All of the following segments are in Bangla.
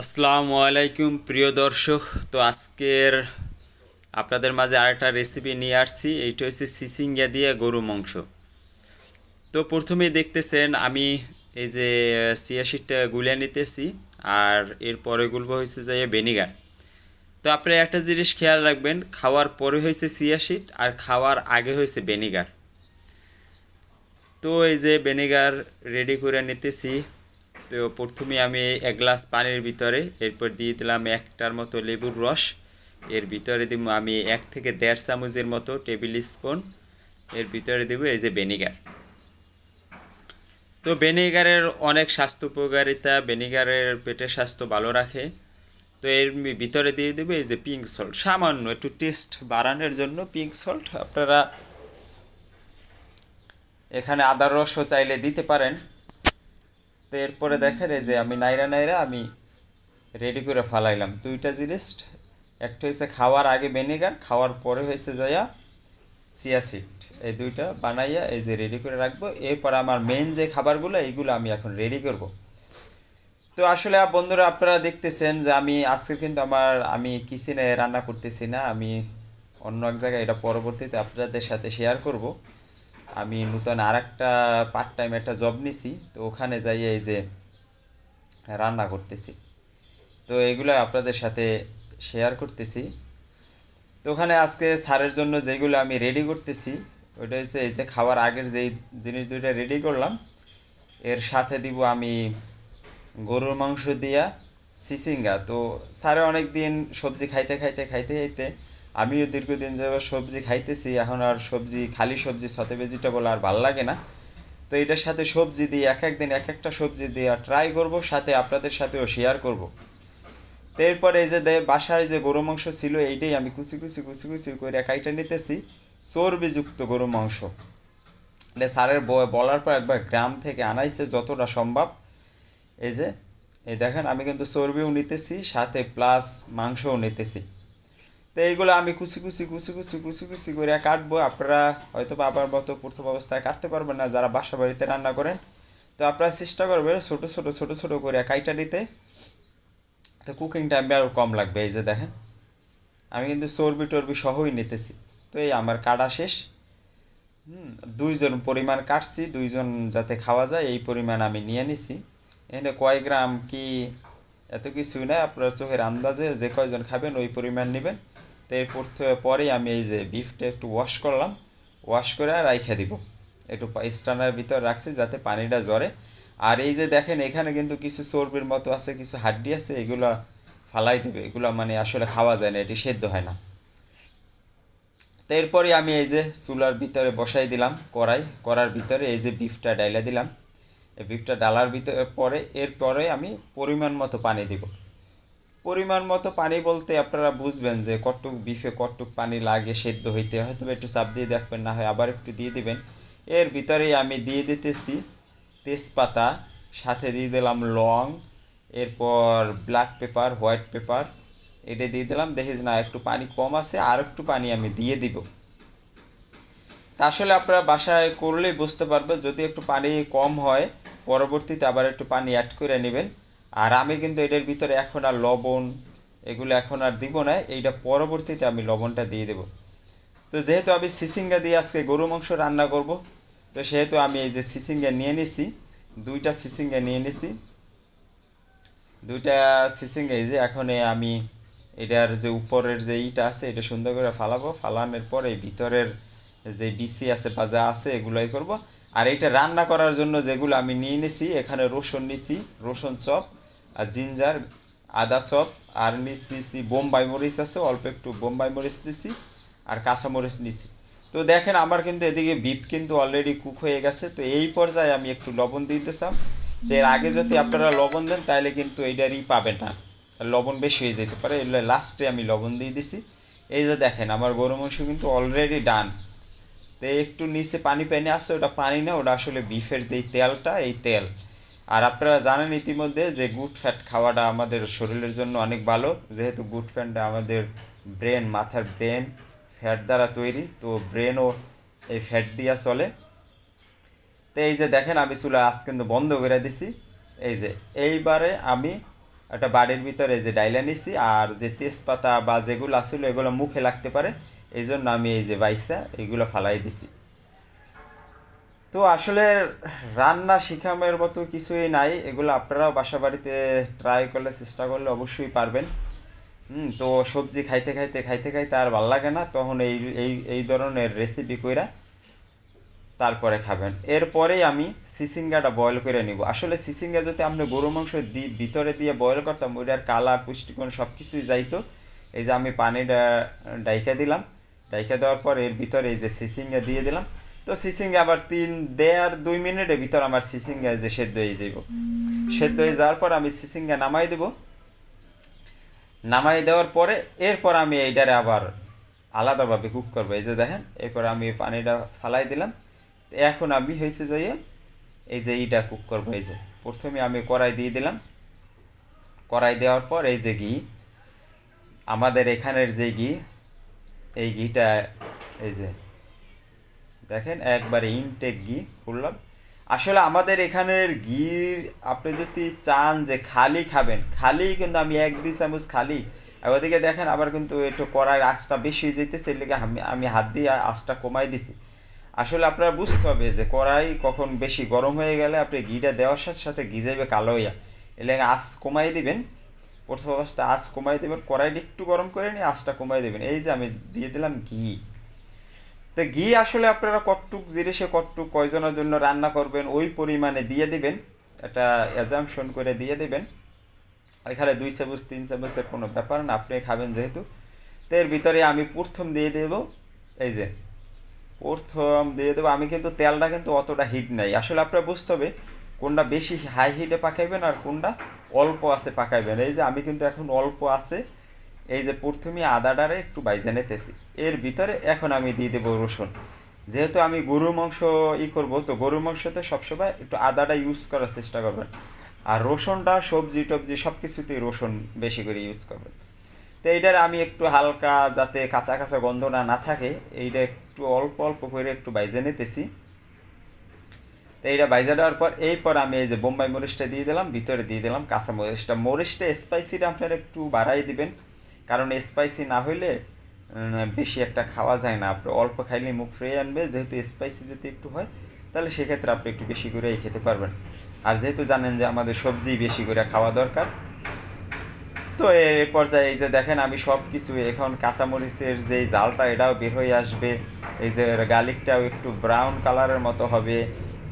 আসসালামু আলাইকুম, প্রিয় দর্শক। তো আজকের আপনাদের মাঝে আরেকটা রেসিপি নিয়ে আসছি। এইটা হচ্ছে সিসিঙ্গা দিয়ে গরু মাংস। তো প্রথমেই দেখতেছেন, আমি এই যে সিয়াশিটটা গুলিয়ে নিতেছি আর এর পরে গুলবো হয়েছে যে ভিনিগার তো আপনি একটা জিনিস খেয়াল রাখবেন, খাওয়ার পরে হয়েছে সিয়াশিট আর খাওয়ার আগে হয়েছে ভিনিগার তো এই যে ভিনেগার রেডি করে নিতেছি। তো প্রথমে আমি এক গ্লাস পানির ভিতরে, এরপর দিয়ে দিলাম একটার মতো লেবুর রস। এর ভিতরে দিব আমি এক থেকে দেড় চামচের মতো টেবিল স্পুন। এর ভিতরে দেব এই যে ভিনেগার। তো ভিনেগারের অনেক স্বাস্থ্য উপকারিতা, ভিনেগারের পেটের স্বাস্থ্য ভালো রাখে। তো এর ভিতরে দিয়ে দেবে এই যে পিঙ্ক সল্ট সামান্য একটু টেস্ট বাড়ানোর জন্য পিঙ্ক সল্ট আপনারা এখানে আদার রসও চাইলে দিতে পারেন। তো এরপরে দেখেন এই যে আমি নাইরা নাইরা আমি রেডি করে ফালাইলাম। দুইটা জিনিস একটা হয়েছে খাওয়ার আগে ভিনেগার খাওয়ার পরে হয়েছে যাইয়া চিয়া সিড এই দুইটা বানাইয়া এই যে রেডি করে রাখব। এরপর আমার মেন যে খাবারগুলো এইগুলো আমি এখন রেডি করব। তো আসলে বন্ধুরা আপনারা দেখতেছেন যে আমি আজকে কিন্তু আমার আমি কিচেনে রান্না করতেছি না। আমি অন্য এক জায়গায় এটা পরবর্তীতে আপনাদের সাথে শেয়ার করব। আমি নূতন আর একটা পার্ট টাইম একটা জব নিছি, তো ওখানে যাই এই যে রান্না করতেছি। তো এগুলো আপনাদের সাথে শেয়ার করতেছি। তো ওখানে আজকে স্যারের জন্য যেগুলো আমি রেডি করতেছি, ওইটা হচ্ছে এই যে খাওয়ার আগের যেই জিনিস দুইটা রেডি করলাম, এর সাথে দিব আমি গরুর মাংস দিয়া সিসিঙ্গা। তো স্যারে অনেক দিন সবজি খাইতে খাইতে খাইতে খাইতে আমিও দীর্ঘদিন যাবত সবজি খাইতেছি, এখন আর সবজি, খালি সবজি সাথে ভেজিটেবল আর ভালো লাগে না। তো এটার সাথে সবজি দিয়ে, এক এক দিন এক একটা সবজি দিয়ে ট্রাই করব, সাথে আপনাদের সাথেও শেয়ার করব। তো এরপরে এই যে বাসায় যে গরু মাংস ছিল, এইটাই আমি কুচি কুচি কুচি কুচি করে কাইটা নিতেছি, চর্বিযুক্ত গরু মাংস। এটা স্যারের বলার পর একবার গ্রাম থেকে আনাইছে যতটা সম্ভব। এই যে, এই দেখেন, আমি কিন্তু চর্বিও নিতেছি, সাথে প্লাস মাংসও নিতেছি। তো এইগুলো আমি কুচি কুচি কুচি কুচি কুচি কুচি করে কাটবো। আপনারা হয়তো বা আবার মতো প্রথম অবস্থায় কাটতে পারবেন না যারা বাসা বাড়িতে রান্না করেন। তো আপনারা চেষ্টা করবেন ছোটো ছোটো ছোটো ছোটো করে কাইটা নিতে। তো কুকিং টাইমটা আরও কম লাগবে, এই যে দেখেন। আমি কিন্তু চর্বি টর্বি সহই নিতেছি। তো এই আমার কাটা শেষ। হুম, দুইজন পরিমাণ কাটছি, দুইজন যাতে খাওয়া যায়, এই পরিমাণ আমি নিয়ে নিছি। এখানে কয় গ্রাম কি এত কিছু না, আপনার চোখের আন্দাজে যে কয়জন খাবেন ওই পরিমাণ নেবেন। তো এরপর পরেই আমি এই যে বিফটা একটু ওয়াশ করলাম। ওয়াশ করে আর রাইখে দিব। একটু স্টানের ভিতর রাখছি যাতে পানিটা জ্বরে। আর এই যে দেখেন, এখানে কিন্তু কিছু চর্বির মতো আছে, কিছু হাড্ডি আছে, এগুলো ফালাই দেবে। এগুলো মানে আসলে খাওয়া যায় না, এটি সেদ্ধ হয় না। তো এরপরে আমি এই যে চুলার ভিতরে বসাই দিলাম কড়াই। কড়ার ভিতরে এই যে বিফটা ডাইলা দিলাম। বিফটা ডালার ভিতরে পরে এরপরে আমি পরিমাণ মতো পানি দিব। পরিমাণ মতো পানি বলতে আপনারা বুঝবেন যে কটুক বিফে কটুক পানি লাগে সেদ্ধ হইতে। হয়তো একটু চাপ দিয়ে দেখবেন, না হয় আবার একটু দিয়ে দিবেন। এর ভিতরেই আমি দিয়ে দিতেছি তেজপাতা, সাথে দিয়ে দিলাম লং, এরপর ব্ল্যাক পেপার, হোয়াইট পেপার, এটা দিয়ে দিলাম। দেখি না, একটু পানি কম আছে আর একটু পানি আমি দিয়ে দিব। তা আসলে আপনারা বাসায় করলেই বুঝতে পারবেন, যদি একটু পানি কম হয়, পরবর্তীতে আবার একটু পানি অ্যাড করে নেবেন। আর আমি কিন্তু এটার ভিতরে এখন আর লবণ, এগুলো এখন আর দিব না, এইটা পরবর্তীতে আমি লবণটা দিয়ে দেব। তো যেহেতু আমি সিসিঙ্গা দিয়ে আজকে গরু মাংস রান্না করব, তো সেহেতু আমি এই যে সিসিঙ্গা নিয়ে নিছি, দুইটা সিসিঙ্গা নিয়ে নিছি। দুইটা সিসিঙ্গা এই যে এখন আমি এটার যে উপরের যে ইটা আছে, এটা সুন্দর করে ফালাবো, ফালানোর পরে ভিতরের যে বিসি আছে যা আছে, এগুলোই করব। আর এইটা রান্না করার জন্য যেগুলো আমি নিয়ে নিছি, এখানে রসুন নিছি, রসুন চপ, আর জিঞ্জার, আদা চপ, আর নিছি বোম্বাই মরিচ আছে, অল্প একটু বোম্বাই মরিচ নিছি, আর কাঁচা মরিচ নিছি। তো দেখেন, আমার কিন্তু এদিকে বিপ কিন্তু অলরেডি কুক হয়ে গেছে, তো এই পর্যায়ে আমি একটু লবণ দিতেছিলাম তো এর আগে যদি আপনারা লবণ দেন, তাহলে কিন্তু এইটারই পাবেন না। লবণ বেশি হয়ে যেতে পারে এগুলো লাস্টে আমি লবণ দিয়ে দিছি। এই যে দেখেন, আমার গরু মাংস কিন্তু অলরেডি ডান তো একটু নিচে পানি পানি আসছে ওটা পানি না, ওটা আসলে বিফের যেই তেলটা, এই তেল। আর আপনারা জানেন ইতিমধ্যে যে গুড ফ্যাট খাওয়াটা আমাদের শরীরের জন্য অনেক ভালো। যেহেতু গুড ফ্যাটটা আমাদের ব্রেন, মাথার ব্রেন, ফ্যাট দ্বারা তৈরি, তো ব্রেনও এই ফ্যাট দিয়া চলে। তো এই যে দেখেন, আমি চুলা আজ কিন্তু বন্ধ করে দিছি। এই যে, এইবারে আমি একটা বাড়ির ভিতরে যে ডাইলা নিছি, আর যে তেজপাতা বা যেগুলো আসলে এগুলো মুখে লাগতে পারে। এই জন্য আমি এই যে বাইসা, এগুলো ফালাই দিছি। তো আসলে রান্না শিখামের মতো কিছুই নাই, এগুলো আপনারাও বাসা বাড়িতে ট্রাই করলে চেষ্টা করলে অবশ্যই পারবেন। হুম, তো সবজি খাইতে খাইতে খাইতে খাইতে আর ভালো লাগে না, তখন এই এই এই ধরনের রেসিপি কইরা তারপরে খাবেন। এরপরেই আমি সিসিঙ্গাটা বয়েল করে নিব। আসলে সিসিঙ্গা যদি আপনি গরু মাংস দি, ভিতরে দিয়ে বয়েল করতাম, ওইটার কালার পুষ্টিগুণ সব কিছুই যাইতো। এই যে আমি পানিটা ডাইকা দিলাম। ডাইকা দেওয়ার পর এর ভিতরে এই যে সিসিঙ্গা দিয়ে দিলাম। তো সিসিংয়ে আবার তিন দেড় দুই মিনিটের ভিতর আমার সিসিঙ্গা যে সেদ্ধ হয়ে যাইব। সেদ্ধ হয়ে যাওয়ার পর আমি সিসিঙ্গা নামাই দেবো। নামাই দেওয়ার পরে এরপর আমি এইটারে আবার আলাদাভাবে কুক করব। এই যে দেখেন, এরপর আমি পানিটা ফালাই দিলাম। এখন আমি হয়েছে যে এই যে এইটা কুক করব। এই যে প্রথমে আমি কড়াই দিয়ে দিলাম। কড়াই দেওয়ার পর এই যে ঘি, আমাদের এখানের যে ঘি এই ঘিটা, এই যে, দেখেন একবারে ইনটেক ঘি করলাম আসলে আমাদের এখানের ঘি আপনি যদি চান যে খালি খাবেন, খালি কিন্তু আমি এক দুই চামচ খালি, ওদিকে দেখেন আবার কিন্তু একটু কড়াই আঁচটা বেশি হয়ে যেতেছে, এর লেগে আমি আমি হাত দিয়ে আঁচটা কমাই দিছি। আসলে আপনারা বুঝতে হবে যে কড়াই কখন বেশি গরম হয়ে গেলে আপনি ঘিটা দেওয়ার সাথে সাথে ঘি যাবে কালো হইয়া। এর লেগে আঁচ কমাই দিবেন। প্রথম অবস্থায় আঁচ কমাই দেবেন, কড়াইটা একটু গরম করে নিয়ে আঁচটা কমাই দেবেন। এই যে আমি দিয়ে দিলাম ঘি। তো ঘি আসলে আপনারা কটটুক জিনিসে কটটুক কয়জনের জন্য রান্না করবেন, ওই পরিমাণে দিয়ে দেবেন। একটা অ্যাজামশন করে দিয়ে দিবেন। এখানে দুই চামচ, তিন চামচের কোনো ব্যাপার না, আপনি খাবেন যেহেতু। তো এর ভিতরে আমি প্রথম দিয়ে দেব, এই যে, প্রথম দিয়ে দেবো। আমি কিন্তু তেলটা কিন্তু অতটা হিট নাই। আসলে আপনারা বুঝতে হবে কোনটা বেশি হাই হিটে পাকাইবেন আর কোনটা অল্প আছে পাকাইবেন। এই যে আমি কিন্তু এখন অল্প আছে, এই যে প্রথমে আদাটারে একটু বাইজে নিতেছি। এর ভিতরে এখন আমি দিয়ে দেবো রসুন। যেহেতু আমি গরুর মাংস ই করব, তো গরুর মাংসতে সবসময় একটু আদাটা ইউজ করার চেষ্টা করবেন। আর রসুনটা সবজি টবজি সব কিছুতেই রসুন বেশি করে ইউজ করবেন। তো এইটার আমি একটু হালকা যাতে কাঁচা কাঁচা গন্ধ না না থাকে, এইটা একটু অল্প অল্প করে একটু বাইজে নিতেছি। তো এইটা বাইজা দেওয়ার পর এই পর আমি এই যে বোম্বাই মরিচটা দিয়ে দিলাম, ভিতরে দিয়ে দিলাম কাঁচা মরিচটা মরিচটা স্পাইসিটা আপনারা একটু বাড়াই দিবেন, কারণ স্পাইসি না হইলে বেশি একটা খাওয়া যায় না। আপনি অল্প খাইলে মুখ ফ্রে আনবে, যেহেতু স্পাইসি যদি একটু হয়, তাহলে সেক্ষেত্রে আপনি একটু বেশি করেই খেতে পারবেন। আর যেহেতু জানেন যে আমাদের সবজি বেশি করে খাওয়া দরকার, তো এর পর্যায়ে এই যে দেখেন আমি সব কিছু এখন কাঁচামরিচের যে জালটা এটাও বের হয়ে আসবে, এই যে গার্লিকটাও একটু ব্রাউন কালারের মতো হবে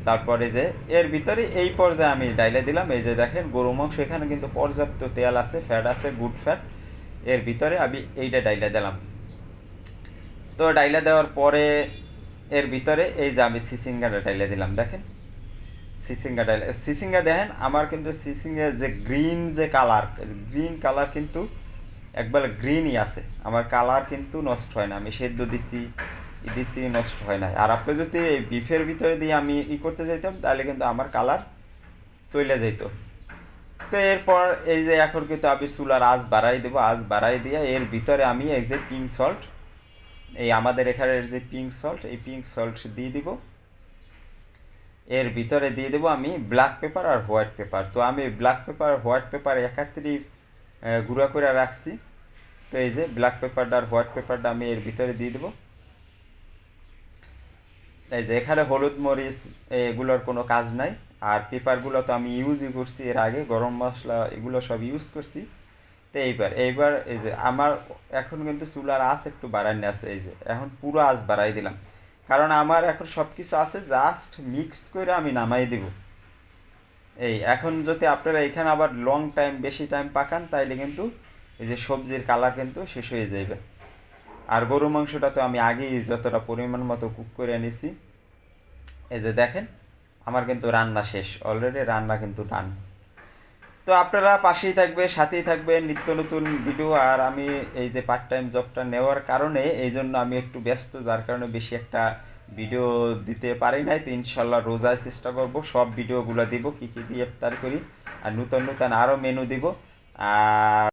তারপরে যে এর ভিতরে এই পর্যায়ে আমি ডাইলে দিলাম, এই যে দেখেন গরু মাংস, এখানে কিন্তু পর্যাপ্ত তেল আছে ফ্যাট আছে গুড ফ্যাট এর ভিতরে আমি এইটা ডাইলা দিলাম। তো ডাইলা দেওয়ার পরে এর ভিতরে এই যে আমি সিসিঙ্গাটা ডাইলা দিলাম, দেখেন। সিসিঙ্গা ডাইলে, সিসিঙ্গা দেখেন, আমার কিন্তু সিসিঙ্গার যে গ্রিন যে কালার গ্রিন কালার কিন্তু একবার গ্রিনই আছে। আমার কালার কিন্তু নষ্ট হয় না, আমি সেদ্ধ দিছি। ই দিছি নষ্ট হয় না আর আপনি যদি এই বিফের ভিতরে দিয়ে আমি ই করতে চাইতাম তাহলে কিন্তু আমার কালার চলে যেত তো এরপর এই যে এখন কিন্তু আমি চুলার আজ বাড়াই দেবো আজ বাড়াই দিয়ে এর ভিতরে আমি এই যে পিঙ্ক সল্ট এই আমাদের এখানের যে পিঙ্ক সল্ট এই পিঙ্ক সল্ট দিয়ে দিব। এর ভিতরে দিয়ে দেবো আমি ব্ল্যাক পেপার আর হোয়াইট পেপার তো আমি ব্ল্যাক পেপার হোয়াইট পেপার একাত্রি গুঁড়া করে রাখছি। তো এই যে ব্ল্যাক পেপারটা আর হোয়াইট পেপারটা আমি এর ভিতরে দিয়ে দেবো। এই যে এখানে হলুদ মরিচ এগুলোর কোনো কাজ নাই। আর পেপারগুলো তো আমি ইউজই করছি এর আগে, গরম মশলা এগুলো সব ইউজ করছি। তো এইবার এইবার এই যে আমার এখন কিন্তু চুলার আঁচ একটু বাড়ানি আছে, এই যে এখন পুরো আঁচ বাড়াই দিলাম। কারণ আমার এখন সব কিছু আছে জাস্ট মিক্স করে আমি নামাই দিব। এই এখন যদি আপনারা এখানে আবার লং টাইম বেশি টাইম পাকান, তাইলে কিন্তু এই যে সবজির কালার কিন্তু শেষ হয়ে যাবে আর গরু মাংসটা তো আমি আগেই যতটা পরিমাণ মতো কুক করে নিছি। এই যে দেখেন, আমার কিন্তু রান্না শেষ অলরেডি রান্না কিন্তু ডান তো আপনারা পাশেই থাকবে, সাথেই থাকবে, নিত্য নতুন ভিডিও আর আমি এই যে পার্ট টাইম জবটা নেওয়ার কারণে, এই জন্য আমি একটু ব্যস্ত, যার কারণে বেশি একটা ভিডিও দিতে পারি নাই। তো ইনশাল্লাহ রোজায় চেষ্টা করব, সব ভিডিওগুলো দিব, কী কী দিয়ে ইফতার করি, আর নূতন নূতন আরও মেনু দিব। আর